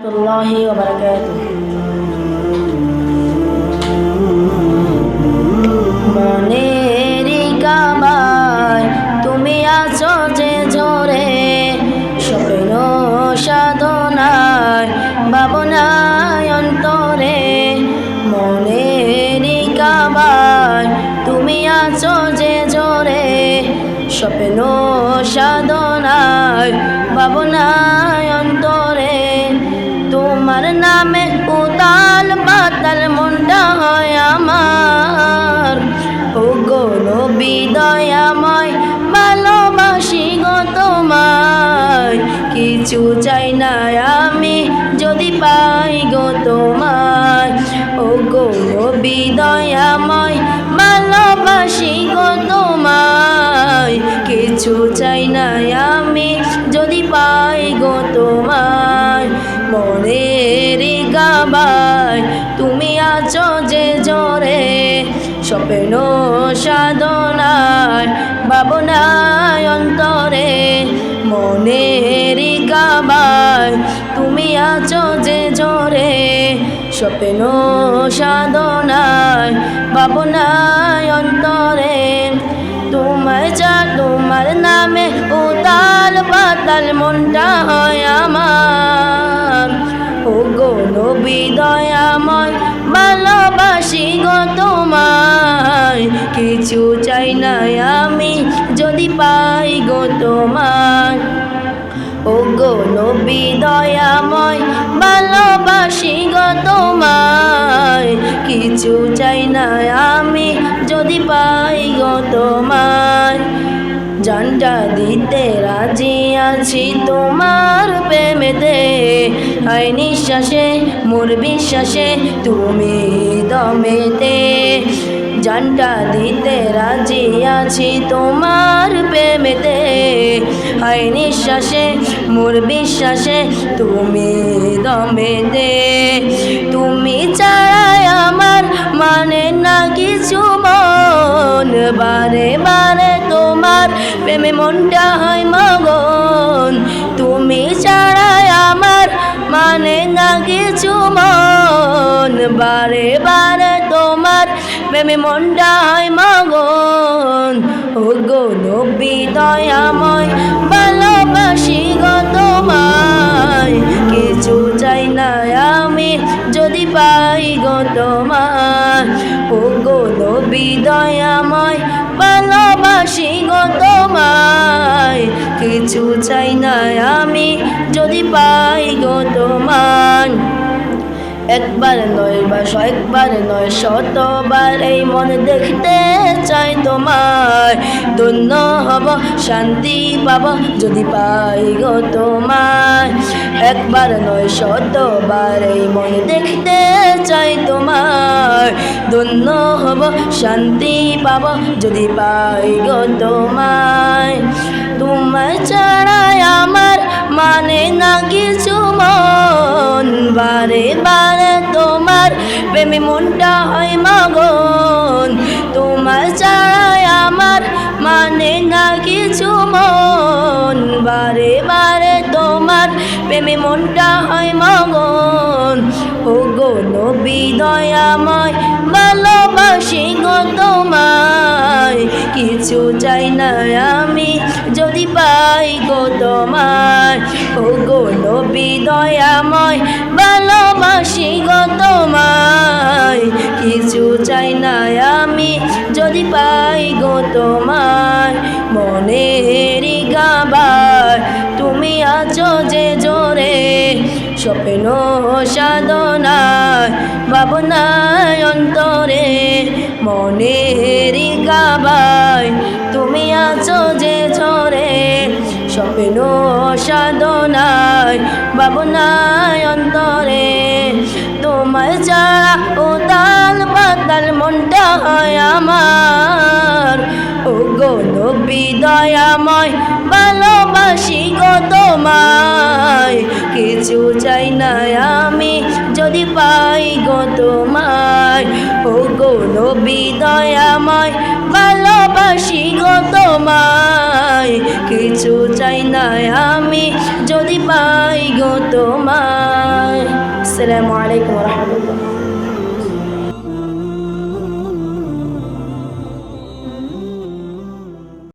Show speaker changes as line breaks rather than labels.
الله وبركاته মনেরি কাবায় তুমি আছো যে ঝরে স্বপ্ন সাধনায় ভাবনায় অন্তরে মনেরি কাবায় তুমি আছো যে ঝরে স্বপ্ন সাধনায় ভাবনায় আমার। ও গো নবী দয়াময়, ভালোবাসি গো তোমায়। কিছু চাই না আমি, যদি পাই গো তোমায়। ও গো নবী দয়াময়, ভালোবাসি গো তোমায়। কিছু চাই না আমি, যদি পাই গো সাধনায় ভাবনায় অন্তরে মনের গাবায় তুমি আছো যে জোরে স্বপ্ন সাধনায় ভাবনায় অন্তরে। তোমার যা তোমার নামে উতাল পাতাল মনটা হয় আমার। ও গো নবী দয়াময় ভালোবাসি গো তোমায়। কিছু চাই না আমি, যদি পাই গো তোমায়। ও গো নবী দয়াময়, ভালোবাসি গো তোমায়। কিছু চাই না আমি, যদি পাই গো তোমায়। জানটা দিতে রাজি আছি তোমার প্রেমেতে। আই নিঃশ্বাসে মোর বিশ্বাসে তুমি দমেতে। জানটা দিতে রাজি আছি তোমার প্রেমেতে। হাই নিঃশ্বাসে, মোর বিশ্বাসে তুমি দমেতে। তুমি ছাড়াই আমার মানে না কিছু মন। বারে বারে তোমার প্রেমে মনটা হয় মগন। তুমি আমার মানে না কিছু মন, বারে বারে তোমার প্রেমে মনটা হয় মগন। ও গো নবী, দয়াময়, ভালোবাসি গো তোমায়। কিছু চাই না আমি, যদি পাই গো তোমার ও গো নবী, দয়াময়, ভালোবাসি গো তোমায়। কিছু চাই না আমি, যদি পাই তোমার একবার নয় বাস একবার নয়, শতবার এই মন দেখতে চাই তোমার ধন্য হব, শান্তি পাব যদি পাই গো তোমার একবার নয়, শতবার এই মন দেখতে চাই তোমার ধন্য হব, শান্তি পাব যদি পাই গো তোমায়। তোমার ছাড়াই আমার মানে না কিছু বারে বারে তোমার প্রেমে মনটা হয় মগন তোমার ছাড়াই আমার মানে না কিছু মন। বারে বারে তোমার প্রেমে মনটা হয় মগন ও গো নবী দয়াময় ভালোবাসি গো তোমায় কিছু চাই না আমি, যদি পাই গো তোমার ও গো নবী দয়াময়, ভালোবাসি গো তোমায়। কিছু চাই না আমি, যদি পাই গো তোমার মনের গাবার, তুমি আছো যে জোরে, স্বপ্ন সাধনায় অন্তরে মনের গাবায় তুমি আছো যে ঝরে স্বপ্ন সাধনায় ভাবনায় অন্তরে। তোমার ছাড়া ও তাল পাতাল মনটা হয় আমার। ও গো নবী ভালোবাসি গো তোমায়। কিছু চাই না আমি, যদি পাই গো তোমায়। নবী দয়াময় ভালোবাসি গো তোমায়। কিছু চাই না আমি, যদি পাই গো তোমায়। আসসালামু আলাইকুম রহমতুল্লাহ।